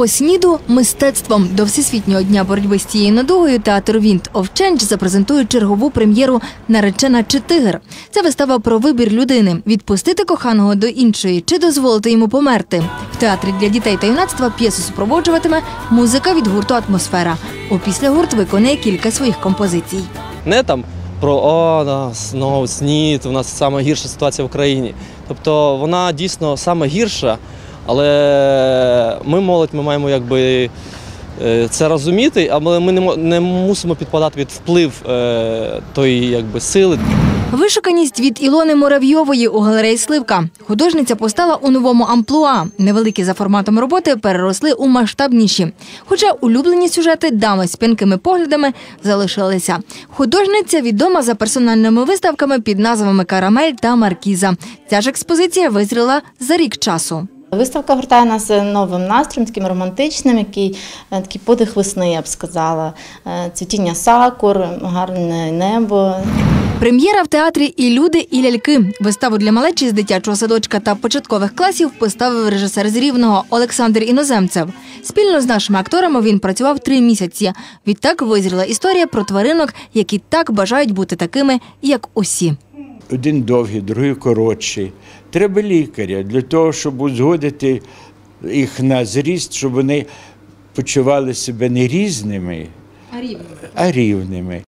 По сніду мистецтвом до всесвітнього дня боротьби з цією надугою театр of Change запрезентує чергову прем'єру Наречена чи тигр. Це вистава про вибір людини відпустити коханого до іншої чи дозволити йому померти. В театрі для дітей та юнацтва п'єсу супроводжуватиме музика від гурту Атмосфера. Опісля гурт виконає кілька своїх композицій. не там про о, да, знову снід, у нас саме гірша ситуація в країні. Тобто вона дійсно саме гірша, але ми молодь, ми маємо якби е, це розуміти, але ми не, не мусимо підпадати під вплив е, тої якби сили. Вишуканість від Ілони Муравйової у галереї Сливка. Художниця постала у новому амплуа. Невеликі за форматом роботи переросли у масштабніші. Хоча улюблені сюжети дами з п'янкими поглядами залишилися. Художниця відома за персональними виставками під назвами Карамель та Маркіза. Ця ж експозиція визріла за рік часу. Виставка гуртає нас новим настроєм, таким романтичним, який е, такий подих весни, я б сказала. Е, Цвітіння сакур, гарне небо. Прем'єра в театрі і люди, і ляльки. Виставу для малечі з дитячого садочка та початкових класів поставив режисер з Рівного Олександр Іноземцев. Спільно з нашими акторами він працював три місяці. Відтак визріла історія про тваринок, які так бажають бути такими, як усі. Один довгий, другий коротший. Треба лікаря для того, щоб узгодити їх на зріст, щоб вони почували себе не різними, а рівними.